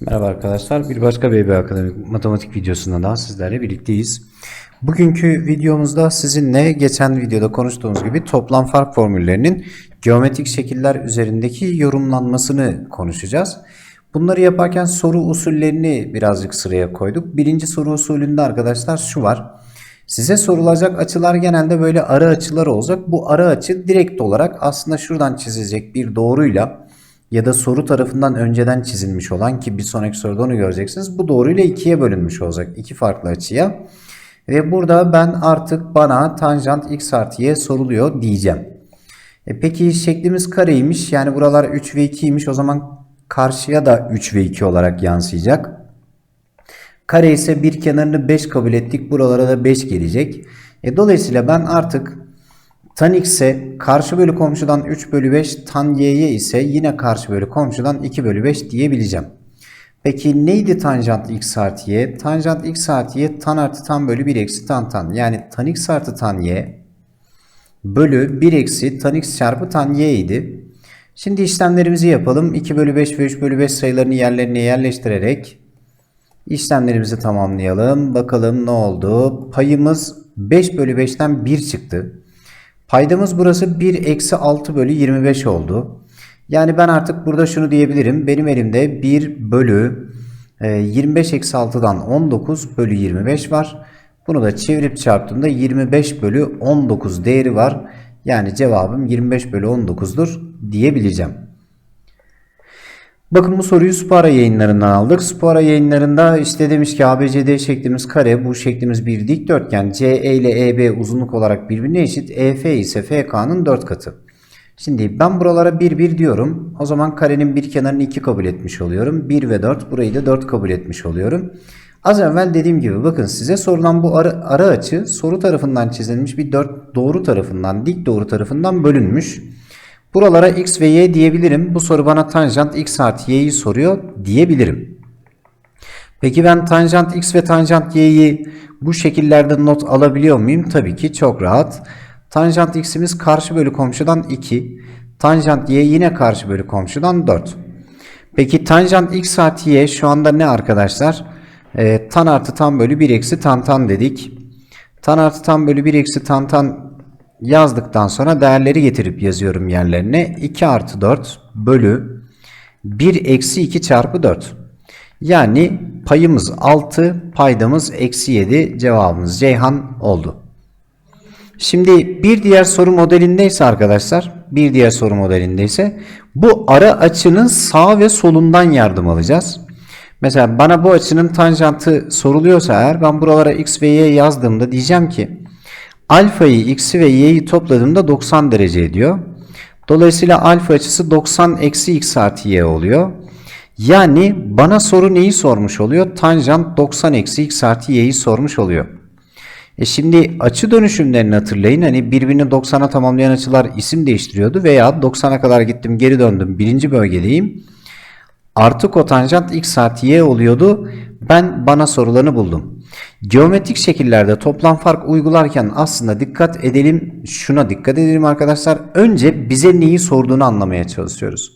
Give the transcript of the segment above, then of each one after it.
Merhaba arkadaşlar. Bir başka BB Akademik matematik videosunda daha sizlerle birlikteyiz. Bugünkü videomuzda sizinle geçen videoda konuştuğumuz gibi toplam fark formüllerinin geometrik şekiller üzerindeki yorumlanmasını konuşacağız. Bunları yaparken soru usullerini birazcık sıraya koyduk. Birinci soru usulünde arkadaşlar şu var. Size sorulacak açılar genelde böyle ara açılar olacak. Bu ara açı direkt olarak aslında şuradan çizilecek bir doğruyla ya da soru tarafından önceden çizilmiş olan ki bir sonraki soruda onu göreceksiniz. Bu doğruyla ikiye bölünmüş olacak. iki farklı açıya. Ve burada ben artık bana tanjant x artı y soruluyor diyeceğim. E peki şeklimiz kareymiş. Yani buralar 3 ve 2'ymiş. O zaman karşıya da 3 ve 2 olarak yansıyacak. Kare ise bir kenarını 5 kabul ettik. Buralara da 5 gelecek. E, dolayısıyla ben artık tan x'e karşı bölü komşudan 3 bölü 5 tan y'ye ise yine karşı bölü komşudan 2 bölü 5 diyebileceğim. Peki neydi tanjant x artı y? Tanjant x artı y tan artı tan bölü 1 eksi tan tan. Yani tan x artı tan y bölü 1 eksi tan x çarpı tan y idi. Şimdi işlemlerimizi yapalım. 2 bölü 5 ve 3 bölü 5 sayılarını yerlerine yerleştirerek işlemlerimizi tamamlayalım. Bakalım ne oldu? Payımız 5 bölü 5'ten 1 çıktı. Paydamız burası 1 eksi 6 bölü 25 oldu. Yani ben artık burada şunu diyebilirim. Benim elimde 1 bölü e, 25 eksi 6'dan 19 bölü 25 var. Bunu da çevirip çarptığımda 25 bölü 19 değeri var. Yani cevabım 25 bölü 19'dur diyebileceğim. Bakın bu soruyu Spara yayınlarından aldık. Spara yayınlarında işte demiş ki ABCD şeklimiz kare, bu şeklimiz bir dikdörtgen. CE ile EB uzunluk olarak birbirine eşit. EF ise FK'nın 4 katı. Şimdi ben buralara 1 1 diyorum. O zaman karenin bir kenarını 2 kabul etmiş oluyorum. 1 ve 4 burayı da 4 kabul etmiş oluyorum. Az evvel dediğim gibi bakın size sorulan bu ara, ara açı soru tarafından çizilmiş bir 4 doğru tarafından dik doğru tarafından bölünmüş. Buralara x ve y diyebilirim. Bu soru bana tanjant x artı y'yi soruyor diyebilirim. Peki ben tanjant x ve tanjant y'yi bu şekillerde not alabiliyor muyum? Tabii ki çok rahat. Tanjant x'imiz karşı bölü komşudan 2. Tanjant y yine karşı bölü komşudan 4. Peki tanjant x artı y şu anda ne arkadaşlar? Ee, tan artı tan bölü 1 eksi tan tan dedik. Tan artı tan bölü 1 eksi tan tan yazdıktan sonra değerleri getirip yazıyorum yerlerine. 2 artı 4 bölü 1 eksi 2 çarpı 4. Yani payımız 6, paydamız eksi 7 cevabımız Ceyhan oldu. Şimdi bir diğer soru modelindeyse arkadaşlar, bir diğer soru modelindeyse bu ara açının sağ ve solundan yardım alacağız. Mesela bana bu açının tanjantı soruluyorsa eğer ben buralara x ve y yazdığımda diyeceğim ki alfayı x'i ve y'yi topladığımda 90 derece ediyor. Dolayısıyla alfa açısı 90 eksi x artı y oluyor. Yani bana soru neyi sormuş oluyor? Tanjant 90 eksi x artı y'yi sormuş oluyor. E şimdi açı dönüşümlerini hatırlayın. Hani birbirini 90'a tamamlayan açılar isim değiştiriyordu veya 90'a kadar gittim geri döndüm birinci bölgedeyim. Artı kotanjant x artı y oluyordu. Ben bana sorularını buldum. Geometrik şekillerde toplam fark uygularken aslında dikkat edelim. Şuna dikkat edelim arkadaşlar. Önce bize neyi sorduğunu anlamaya çalışıyoruz.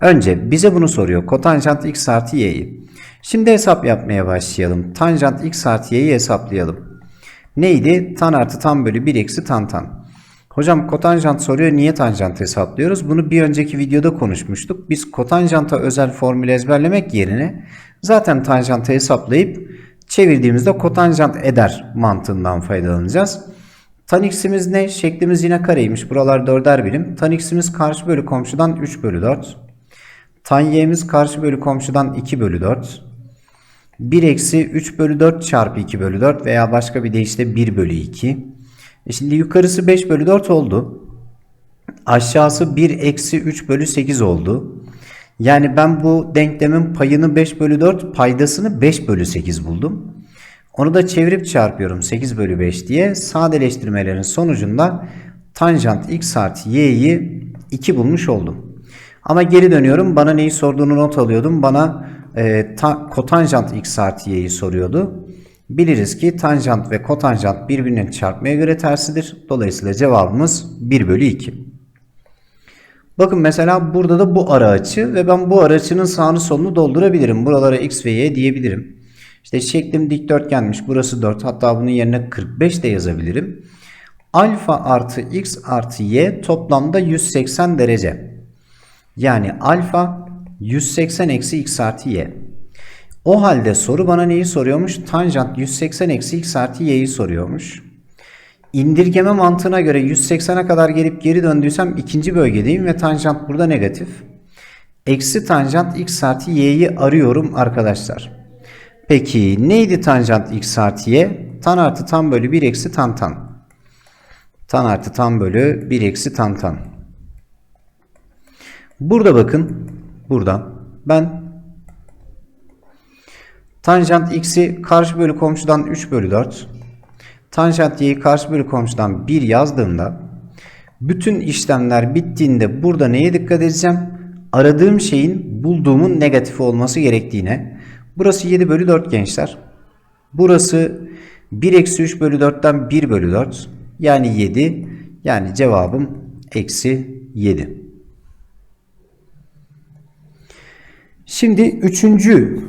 Önce bize bunu soruyor. Kotanjant x artı y'yi. Şimdi hesap yapmaya başlayalım. Tanjant x artı y'yi hesaplayalım. Neydi? Tan artı tan bölü 1 eksi tan tan. Hocam kotanjant soruyor. Niye tanjant hesaplıyoruz? Bunu bir önceki videoda konuşmuştuk. Biz kotanjanta özel formül ezberlemek yerine zaten tanjantı hesaplayıp çevirdiğimizde kotanjant eder mantığından faydalanacağız. Tan x'imiz ne? Şeklimiz yine kareymiş. Buralar dörder birim. Tan x'imiz karşı bölü komşudan 3 bölü 4. Tan y'miz karşı bölü komşudan 2 bölü 4. 1 eksi 3 bölü 4 çarpı 2 bölü 4 veya başka bir deyişle 1 bölü 2. E şimdi yukarısı 5 bölü 4 oldu. Aşağısı 1 eksi 3 bölü 8 oldu. Yani ben bu denklemin payını 5 bölü 4 paydasını 5 bölü 8 buldum. Onu da çevirip çarpıyorum 8 bölü 5 diye sadeleştirmelerin sonucunda tanjant x artı y'yi 2 bulmuş oldum. Ama geri dönüyorum bana neyi sorduğunu not alıyordum. Bana e, ta, kotanjant x artı y'yi soruyordu. Biliriz ki tanjant ve kotanjant birbirinin çarpmaya göre tersidir. Dolayısıyla cevabımız 1 bölü 2. Bakın mesela burada da bu ara açı ve ben bu ara açının sağını solunu doldurabilirim. Buralara x ve y diyebilirim. İşte şeklim dikdörtgenmiş. Burası 4. Hatta bunun yerine 45 de yazabilirim. Alfa artı x artı y toplamda 180 derece. Yani alfa 180 eksi x artı y. O halde soru bana neyi soruyormuş? Tanjant 180 eksi x artı y'yi soruyormuş. İndirgeme mantığına göre 180'e kadar gelip geri döndüysem ikinci bölgedeyim ve tanjant burada negatif. Eksi tanjant x artı y'yi arıyorum arkadaşlar. Peki neydi tanjant x artı y? Tan artı tan bölü 1 eksi tan tan. Tan artı tan bölü 1 eksi tan tan. Burada bakın. Burada. Ben tanjant x'i karşı bölü komşudan 3 bölü 4. Tanjant y'yi karşı bölü komşudan 1 yazdığımda bütün işlemler bittiğinde burada neye dikkat edeceğim? Aradığım şeyin bulduğumun negatif olması gerektiğine. Burası 7 bölü 4 gençler. Burası 1 eksi 3 bölü 4'ten 1 bölü 4. Yani 7. Yani cevabım eksi 7. Şimdi üçüncü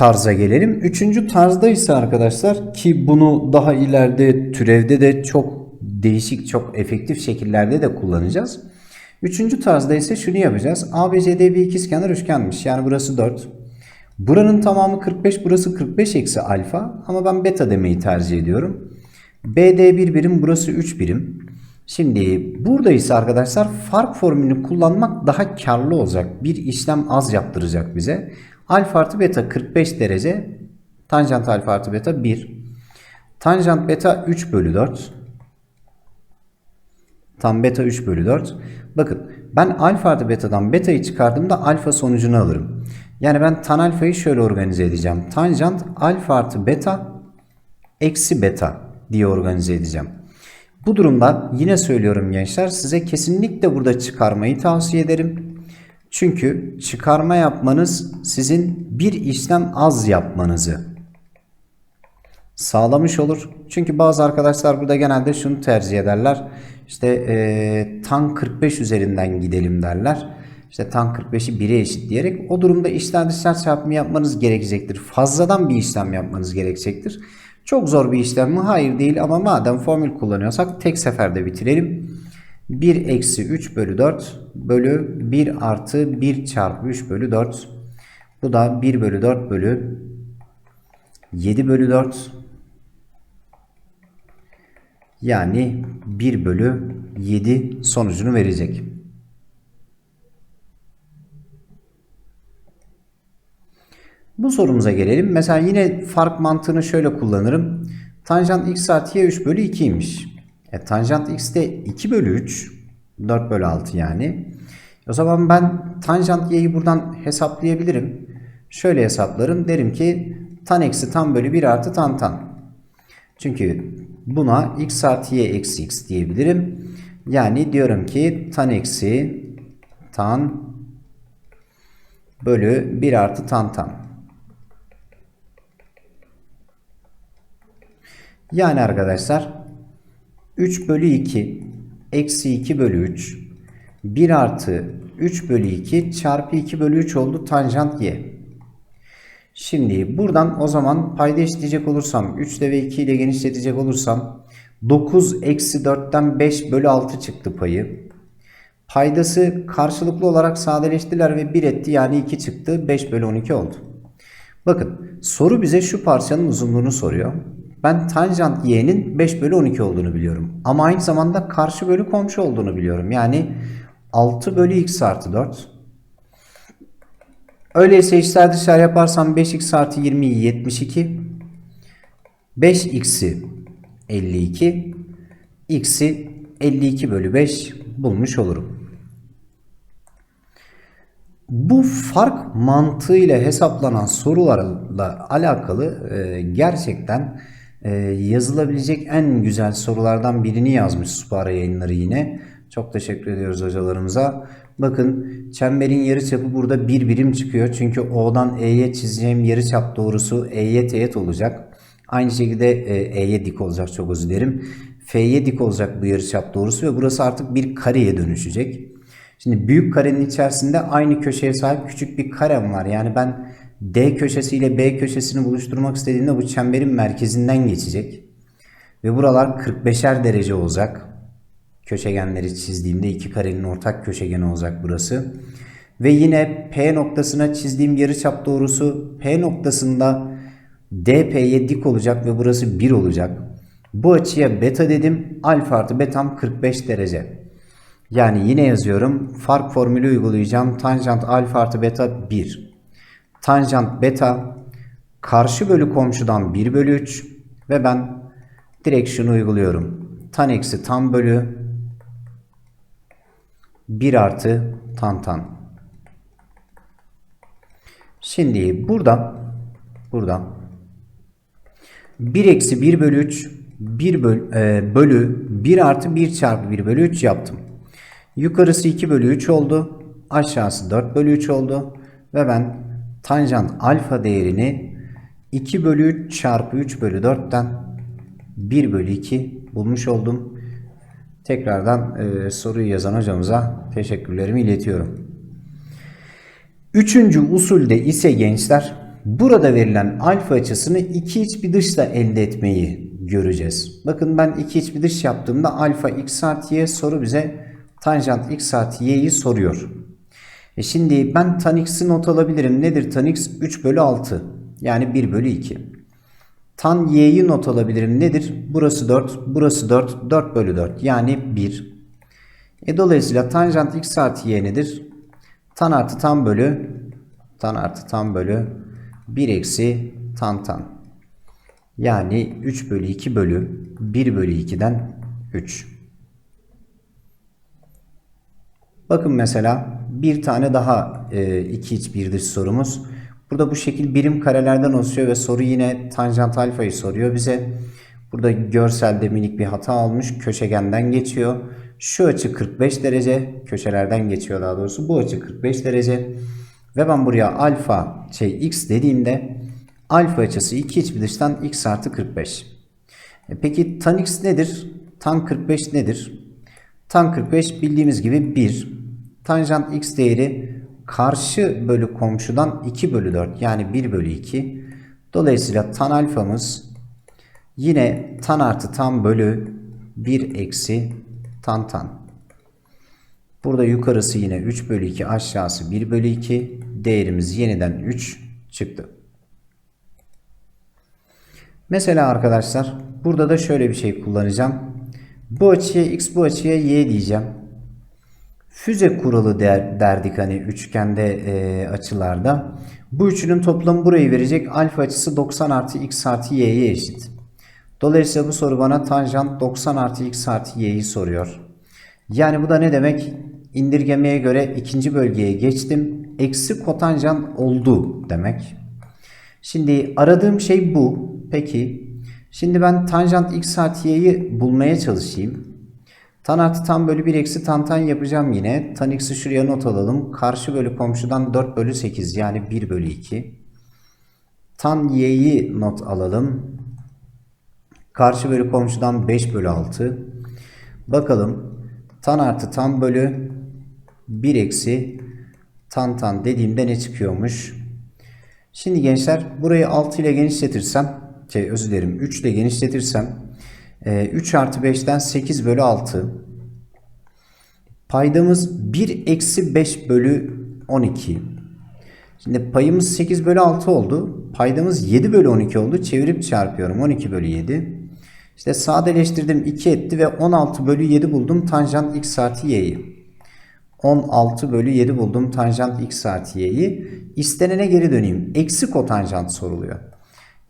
tarza gelelim. Üçüncü tarzda ise arkadaşlar ki bunu daha ileride türevde de çok değişik çok efektif şekillerde de kullanacağız. Üçüncü tarzda ise şunu yapacağız. ABCD bir ikizkenar üçgenmiş. Yani burası 4. Buranın tamamı 45, burası 45 eksi alfa ama ben beta demeyi tercih ediyorum. BD 1 birim, burası 3 birim. Şimdi burada ise arkadaşlar fark formülünü kullanmak daha karlı olacak. Bir işlem az yaptıracak bize. Alfa artı beta 45 derece. Tanjant alfa artı beta 1. Tanjant beta 3 bölü 4. Tam beta 3 bölü 4. Bakın ben alfa artı betadan beta'yı çıkardığımda alfa sonucunu alırım. Yani ben tan alfayı şöyle organize edeceğim. Tanjant alfa artı beta eksi beta diye organize edeceğim. Bu durumda yine söylüyorum gençler size kesinlikle burada çıkarmayı tavsiye ederim. Çünkü çıkarma yapmanız sizin bir işlem az yapmanızı sağlamış olur. Çünkü bazı arkadaşlar burada genelde şunu tercih ederler. İşte e, tan 45 üzerinden gidelim derler. İşte tan 45'i 1'e eşit diyerek o durumda işler dışlar çarpımı yapmanız gerekecektir. Fazladan bir işlem yapmanız gerekecektir. Çok zor bir işlem mi? Hayır değil ama madem formül kullanıyorsak tek seferde bitirelim. 1 eksi 3 bölü 4 bölü 1 artı 1 çarpı 3 bölü 4. Bu da 1 bölü 4 bölü 7 bölü 4. Yani 1 bölü 7 sonucunu verecek. Bu sorumuza gelelim. Mesela yine fark mantığını şöyle kullanırım. Tanjant x artı y 3 bölü 2'ymiş. E, tanjant x de 2 bölü 3. 4 bölü 6 yani. O zaman ben tanjant y'yi buradan hesaplayabilirim. Şöyle hesaplarım. Derim ki tan eksi tan bölü 1 artı tan tan. Çünkü buna x artı y eksi x diyebilirim. Yani diyorum ki tan eksi tan bölü 1 artı tan tan. Yani arkadaşlar 3 bölü 2 eksi 2 bölü 3 1 artı 3 bölü 2 çarpı 2 bölü 3 oldu tanjant y. Şimdi buradan o zaman payda eşitleyecek olursam 3 ile ve 2 ile genişletecek olursam 9 eksi 4'ten 5 bölü 6 çıktı payı. Paydası karşılıklı olarak sadeleştiler ve 1 etti yani 2 çıktı 5 bölü 12 oldu. Bakın soru bize şu parçanın uzunluğunu soruyor. Ben tanjant y'nin 5 bölü 12 olduğunu biliyorum. Ama aynı zamanda karşı bölü komşu olduğunu biliyorum. Yani 6 bölü x artı 4. Öyleyse içler dışarı yaparsam 5x artı 20 72. 5x'i 52. x'i 52 bölü 5 bulmuş olurum. Bu fark mantığıyla hesaplanan sorularla alakalı gerçekten e, yazılabilecek en güzel sorulardan birini yazmış Supara yayınları yine. Çok teşekkür ediyoruz hocalarımıza. Bakın çemberin yarıçapı burada bir birim çıkıyor. Çünkü O'dan E'ye çizeceğim yarıçap doğrusu E'ye teğet olacak. Aynı şekilde e, E'ye dik olacak çok özür dilerim. F'ye dik olacak bu yarıçap doğrusu ve burası artık bir kareye dönüşecek. Şimdi büyük karenin içerisinde aynı köşeye sahip küçük bir karem var. Yani ben D köşesiyle B köşesini buluşturmak istediğimde bu çemberin merkezinden geçecek. Ve buralar 45'er derece olacak. Köşegenleri çizdiğimde iki karenin ortak köşegeni olacak burası. Ve yine P noktasına çizdiğim yarıçap doğrusu P noktasında DP'ye dik olacak ve burası 1 olacak. Bu açıya beta dedim. Alfa artı betam 45 derece. Yani yine yazıyorum. Fark formülü uygulayacağım. Tanjant alfa artı beta 1. Tanjant beta karşı bölü komşudan 1 bölü 3 ve ben direkt şunu uyguluyorum. Tan eksi tan bölü 1 artı tan tan. Şimdi burada burada 1 eksi 1 bölü 3 1 bölü, e, bölü 1 artı 1 çarpı 1 bölü 3 yaptım. Yukarısı 2 bölü 3 oldu. Aşağısı 4 bölü 3 oldu. Ve ben tanjant alfa değerini 2 bölü 3 çarpı 3 bölü 4'ten 1 bölü 2 bulmuş oldum. Tekrardan e, soruyu yazan hocamıza teşekkürlerimi iletiyorum. Üçüncü usulde ise gençler burada verilen alfa açısını iki iç bir dışla elde etmeyi göreceğiz. Bakın ben iki iç bir dış yaptığımda alfa x artı y soru bize tanjant x artı y'yi soruyor. E şimdi ben tan x'i not alabilirim. Nedir tan x? 3 bölü 6 yani 1 bölü 2. Tan y'yi not alabilirim. Nedir? Burası 4, burası 4, 4 bölü 4 yani 1. E dolayısıyla tanjant x artı y nedir? Tan artı tan bölü tan artı tan bölü 1 eksi tan tan. Yani 3 bölü 2 bölü 1 bölü 2'den 3. Bakın mesela bir tane daha e, iki iç bir dış sorumuz. Burada bu şekil birim karelerden oluşuyor ve soru yine tanjant alfayı soruyor bize. Burada görselde minik bir hata almış. Köşegenden geçiyor. Şu açı 45 derece. Köşelerden geçiyor daha doğrusu. Bu açı 45 derece. Ve ben buraya alfa şey x dediğimde alfa açısı iki iç bir dıştan x artı 45. E peki tan x nedir? Tan 45 nedir? Tan 45 bildiğimiz gibi 1. Tanjant x değeri karşı bölü komşudan 2 bölü 4 yani 1 bölü 2. Dolayısıyla tan alfamız yine tan artı tan bölü 1 eksi tan tan. Burada yukarısı yine 3 bölü 2 aşağısı 1 bölü 2 değerimiz yeniden 3 çıktı. Mesela arkadaşlar burada da şöyle bir şey kullanacağım. Bu açıya x bu açıya y diyeceğim. Füze kuralı der, derdik hani üçgende e, açılarda. Bu üçünün toplamı burayı verecek. Alfa açısı 90 artı x artı y'ye eşit. Dolayısıyla bu soru bana tanjant 90 artı x artı y'yi soruyor. Yani bu da ne demek? İndirgemeye göre ikinci bölgeye geçtim. Eksi kotanjant oldu demek. Şimdi aradığım şey bu. Peki. Şimdi ben tanjant x artı y'yi bulmaya çalışayım. Tan artı tan bölü 1 eksi tan tan yapacağım yine. Tan x'i şuraya not alalım. Karşı bölü komşudan 4 bölü 8 yani 1 bölü 2. Tan y'yi not alalım. Karşı bölü komşudan 5 bölü 6. Bakalım. Tan artı tan bölü 1 eksi tan tan dediğimde ne çıkıyormuş? Şimdi gençler burayı 6 ile genişletirsem, şey özür dilerim 3 ile genişletirsem 3 artı 5'ten 8 bölü 6. Paydamız 1 eksi 5 bölü 12. Şimdi payımız 8 bölü 6 oldu. Paydamız 7 bölü 12 oldu. Çevirip çarpıyorum. 12 bölü 7. İşte sadeleştirdim 2 etti ve 16 bölü 7 buldum tanjant x artı y'yi. 16 bölü 7 buldum tanjant x artı y'yi. İstenene geri döneyim. Eksi kotanjant soruluyor.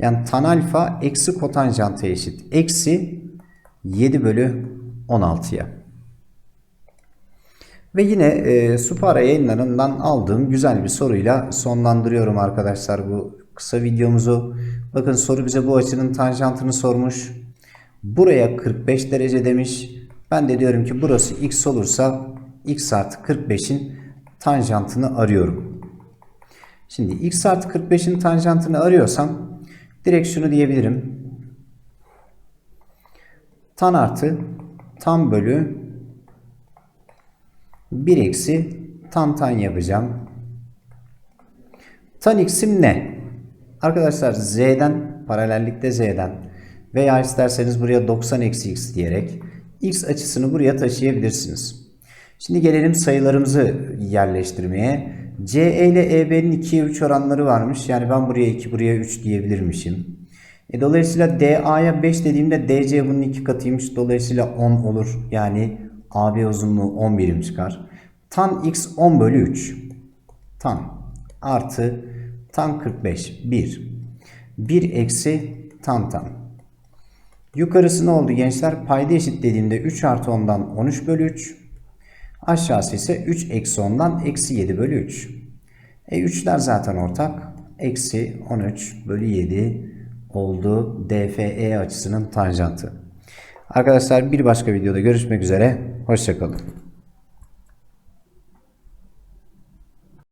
Yani tan alfa eksi kotanjanta eşit. Eksi 7 bölü 16'ya. Ve yine e, Supara yayınlarından aldığım güzel bir soruyla sonlandırıyorum arkadaşlar bu kısa videomuzu. Bakın soru bize bu açının tanjantını sormuş. Buraya 45 derece demiş. Ben de diyorum ki burası x olursa x artı 45'in tanjantını arıyorum. Şimdi x artı 45'in tanjantını arıyorsam direkt şunu diyebilirim. Tan artı tan bölü 1 eksi tan tan yapacağım. Tan x'im ne? Arkadaşlar z'den paralellikte z'den veya isterseniz buraya 90 eksi x diyerek x açısını buraya taşıyabilirsiniz. Şimdi gelelim sayılarımızı yerleştirmeye. CE ile EB'nin 2'ye 3 oranları varmış. Yani ben buraya 2 buraya 3 diyebilirmişim. E, dolayısıyla DA'ya 5 dediğimde DC bunun 2 katıymış. Dolayısıyla 10 olur. Yani AB uzunluğu 10 birim çıkar. Tan x 10 bölü 3. Tan artı tan 45 1. 1 eksi tan tan. Yukarısı ne oldu gençler? Payda eşit dediğimde 3 artı 10'dan 13 bölü 3. Aşağısı ise 3 eksi 10'dan eksi 7 bölü 3. E 3'ler zaten ortak. Eksi 13 bölü 7 oldu DFE açısının tanjantı. Arkadaşlar bir başka videoda görüşmek üzere. Hoşçakalın.